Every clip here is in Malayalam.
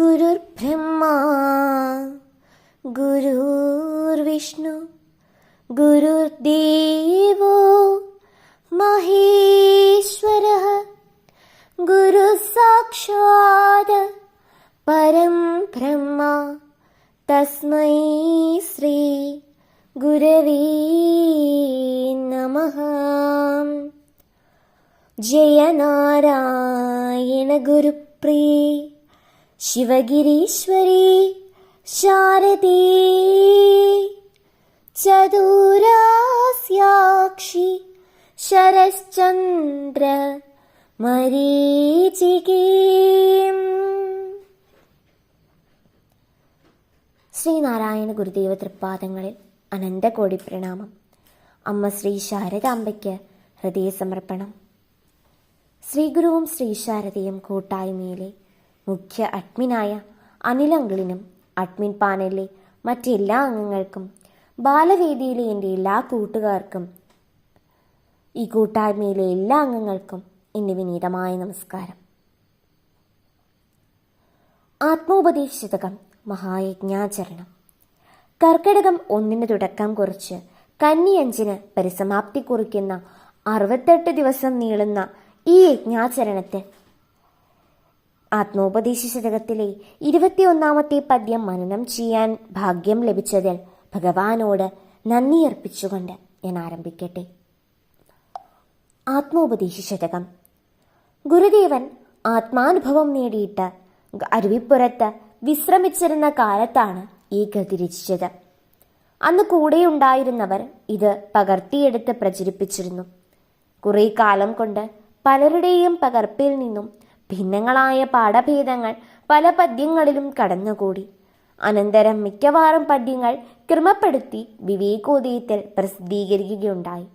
गुरुर्ब्रह्मा गुरुर्विष्णु गुरुर्देवो महेश्वरः गुरुः साक्षात् परं ब्रह्म तस्मै श्री गुरवे नमः। जय नारायण गुरुप्रिये ശിവഗിരീശ്വരി ശാരദി. ചതുരാസ്യാക്ഷി ശരശ്ചന്ദ്ര മരീചികീം. ശ്രീനാരായണ ഗുരുദേവ തൃപ്പാദങ്ങളിൽ അനന്തകോടി പ്രണാമം. അമ്മ ശ്രീ ശാരദാംബയ്ക്ക് ഹൃദയസമർപ്പണം. ശ്രീഗുരുവും ശ്രീ ശാരദയും കൂട്ടായ്മയിലെ മുഖ്യ അഡ്മിനായ അനിലങ്കിളിനും അഡ്മിൻ പാനലിലെ മറ്റെല്ലാ അംഗങ്ങൾക്കും ബാലവേദിയിലെ എന്റെ എല്ലാ കൂട്ടുകാർക്കും ഈ കൂട്ടായ്മയിലെ എല്ലാ അംഗങ്ങൾക്കും എന്റെ വിനീതമായ നമസ്കാരം. ആത്മോപദേശിതകം മഹായജ്ഞാചരണം. കർക്കിടകം ഒന്നിന് തുടക്കം കുറിച്ച് കന്നി അഞ്ചിന് പരിസമാപ്തി കുറിക്കുന്ന അറുപത്തെട്ട് ദിവസം നീളുന്ന ഈ യജ്ഞാചരണത്തെ ആത്മോപദേശ ശതകത്തിലെ ഇരുപത്തിയൊന്നാമത്തെ പദ്യം മനനം ചെയ്യാൻ ഭാഗ്യം ലഭിച്ചതിൽ ഭഗവാനോട് നന്ദി അർപ്പിച്ചുകൊണ്ട് ഞാൻ ആരംഭിക്കട്ടെ. ആത്മോപദേശ ശതകം ഗുരുദേവൻ ആത്മാനുഭവം നേടിയിട്ട് അരുവിപ്പുറത്ത് വിശ്രമിച്ചിരുന്ന കാലത്താണ് ഈ കൃതി രചിച്ചത്. അന്ന് കൂടെയുണ്ടായിരുന്നവർ ഇത് പകർത്തിയെടുത്ത് പ്രചരിപ്പിച്ചിരുന്നു. കുറെ കാലം കൊണ്ട് പലരുടെയും പകർപ്പിൽ നിന്നും ഭിന്നങ്ങളായ പാഠഭേദങ്ങൾ പല പദ്യങ്ങളിലും കടന്നുകൂടി. അനന്തരം മിക്കവാറും പദ്യങ്ങൾ ക്രമപ്പെടുത്തി വിവേകോദയത്തിൽ പ്രസിദ്ധീകരിക്കുകയുണ്ടായി.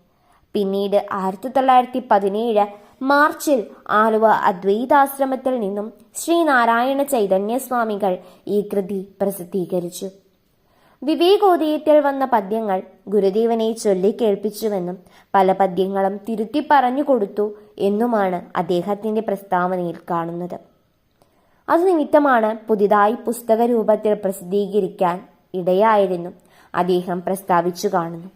പിന്നീട് ആയിരത്തി തൊള്ളായിരത്തി പതിനേഴ് മാർച്ചിൽ ആലുവ അദ്വൈതാശ്രമത്തിൽ നിന്നും ശ്രീനാരായണ ചൈതന്യസ്വാമികൾ ഈ കൃതി പ്രസിദ്ധീകരിച്ചു. വിവേകോദയത്തിൽ വന്ന പദ്യങ്ങൾ ഗുരുദേവനെ ചൊല്ലിക്കേൾപ്പിച്ചുവെന്നും പല പദ്യങ്ങളും തിരുത്തി പറഞ്ഞു കൊടുത്തു എന്നുമാണ് അദ്ദേഹത്തിന്റെ പ്രസ്താവനയിൽ കാണുന്നത്. അത് നിമിത്തമാണ് പുതിയതായി പുസ്തക രൂപത്തിൽ പ്രസിദ്ധീകരിക്കാൻ ഇടയായതെന്നും അദ്ദേഹം പ്രസ്താവിച്ചു കാണുന്നു.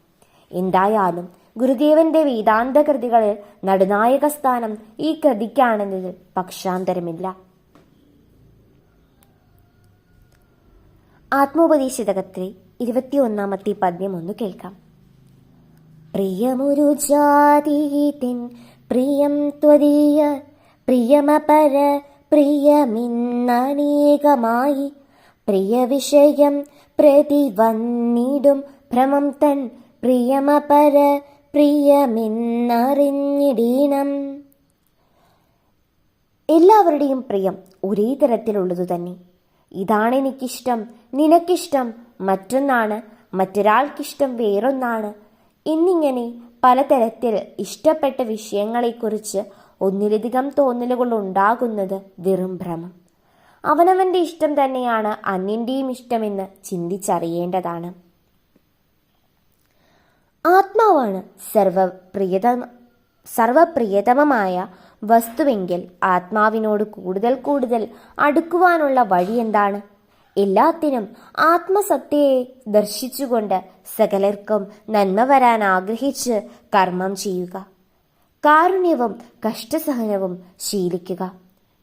എന്തായാലും ഗുരുദേവന്റെ വേദാന്ത കൃതികളിൽ നടുനായക സ്ഥാനം ഈ കൃതിക്കാണെന്നതിൽ പക്ഷാന്തരമില്ല. ആത്മോപദേശിതകത്തിലെ ഇരുപത്തിയൊന്നാമത്തെ പദ്യം ഒന്ന് കേൾക്കാം. പ്രിയമൊരു ജാതീതിൻ പ്രിയം ത്വദീയ പ്രിയമപര പ്രിയമിന്നനേകമായി. പ്രിയ വിഷയം പ്രതി വന്നിടും ഭ്രമം തൻ പ്രിയമപര പ്രിയമെന്നറിഞ്ഞിടീണം എല്ലാവരുടെയും പ്രിയം ഒരേ തരത്തിലുള്ളതു തന്നെ. ഇതാണ് എനിക്കിഷ്ടം നിനക്കിഷ്ടം മറ്റൊന്നാണ് മറ്റൊരാൾക്കിഷ്ടം വേറൊന്നാണ്. എന്നിങ്ങനെ പലതരത്തിൽ ഇഷ്ടപ്പെട്ട വിഷയങ്ങളെക്കുറിച്ച് ഒന്നിലധികം തോന്നലുകൾ ഉണ്ടാകുന്നത് വെറും ഭ്രമം. അവനവന്റെ ഇഷ്ടം തന്നെയാണ് അന്യന്റെയും ഇഷ്ടമെന്ന് ചിന്തിച്ചറിയേണ്ടതാണ്. ആത്മാവാണ് സർവപ്രിയത സർവപ്രിയതമമായ വസ്തുവെങ്കിൽ ആത്മാവിനോട് കൂടുതൽ കൂടുതൽ അടുക്കുവാനുള്ള വഴി എന്താണ് എല്ലാത്തിനും ആത്മസത്യയെ ദർശിച്ചുകൊണ്ട് സകലർക്കും നന്മ വരാൻ ആഗ്രഹിച്ച് കർമ്മം ചെയ്യുക. കാരുണ്യവും കഷ്ടസഹനവും ശീലിക്കുക.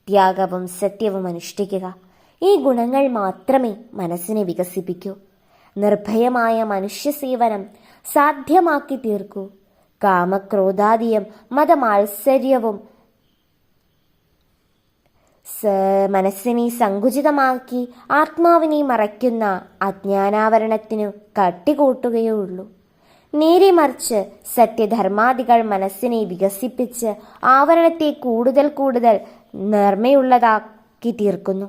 ത്യാഗവും സത്യവും അനുഷ്ഠിക്കുക. ഈ ഗുണങ്ങൾ മാത്രമേ മനസ്സിനെ വികസിപ്പിക്കൂ. നിർഭയമായ മനുഷ്യസേവനം സാധ്യമാക്കി തീർക്കൂ. കാമക്രോധാദിയും മതമാത്സര്യവും മനസ്സിനെ സങ്കുചിതമാക്കി ആത്മാവിനെ മറയ്ക്കുന്ന അജ്ഞാനാവരണത്തിനു കട്ടികൂട്ടുകയേ ഉള്ളൂ നേരെ മറിച്ച് സത്യധർമാദികൾ മനസ്സിനെ വികസിപ്പിച്ച് ആവരണത്തെ കൂടുതൽ കൂടുതൽ നിർമ്മയുള്ളതാക്കി തീർക്കുന്നു.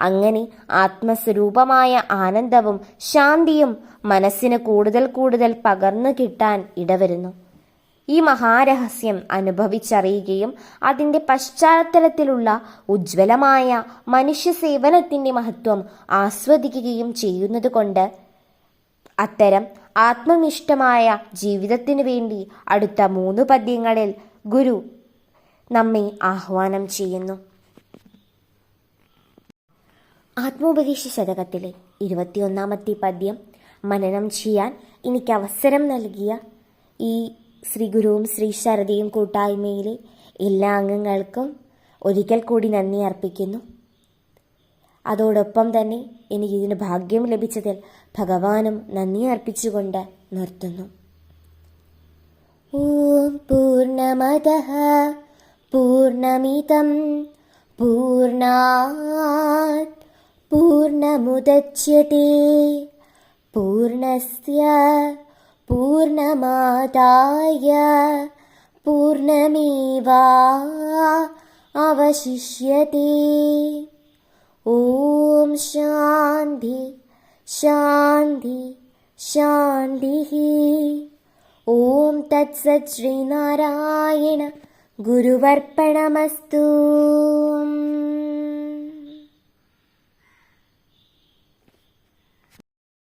അങ്ങനെ ആത്മസ്വരൂപമായ ആനന്ദവും ശാന്തിയും മനസ്സിന് കൂടുതൽ കൂടുതൽ പകർന്നു കിട്ടാൻ ഇടവരുന്നു. ഈ മഹാരഹസ്യം അനുഭവിച്ചറിയുകയും അതിന്റെ പശ്ചാത്തലത്തിലുള്ള ഉജ്ജ്വലമായ മനുഷ്യ സേവനത്തിന്റെ മഹത്വം ആസ്വദിക്കുകയും ചെയ്യുന്നത് കൊണ്ട് അത്തരം ആത്മനിഷ്ഠമായ ജീവിതത്തിനു വേണ്ടി അടുത്ത മൂന്ന് പദ്യങ്ങളിൽ ഗുരു നമ്മെ ആഹ്വാനം ചെയ്യുന്നു. ആത്മോപദേശ ശതകത്തിലെ ഇരുപത്തിയൊന്നാമത്തെ പദ്യം മനനം ചെയ്യാൻ എനിക്ക് അവസരം നൽകിയ ഈ ശ്രീ ഗുരുവും ശ്രീ ശാരദയും കൂട്ടായ്മയിലെ എല്ലാ അംഗങ്ങൾക്കും ഒരിക്കൽ കൂടി നന്ദി അർപ്പിക്കുന്നു. അതോടൊപ്പം തന്നെ എനിക്ക് ഇതിന് ഭാഗ്യം ലഭിച്ചതിൽ ഭഗവാനും നന്ദി അർപ്പിച്ചുകൊണ്ട് നിർത്തുന്നു. ഓം പൂർണമത പൂർണമിതം പൂർണ പൂർണമുദ്യത്തെ പൂർണസ്യ പൂർണമാദായ പൂർണമേവാ അവശിഷ്യത്തെ ഓം ശാന്തി ശാന്തി ശാന്തി. ഓം തത്സത് ശ്രീനാരായണ ഗുരുവർപ്പണമസ്തു.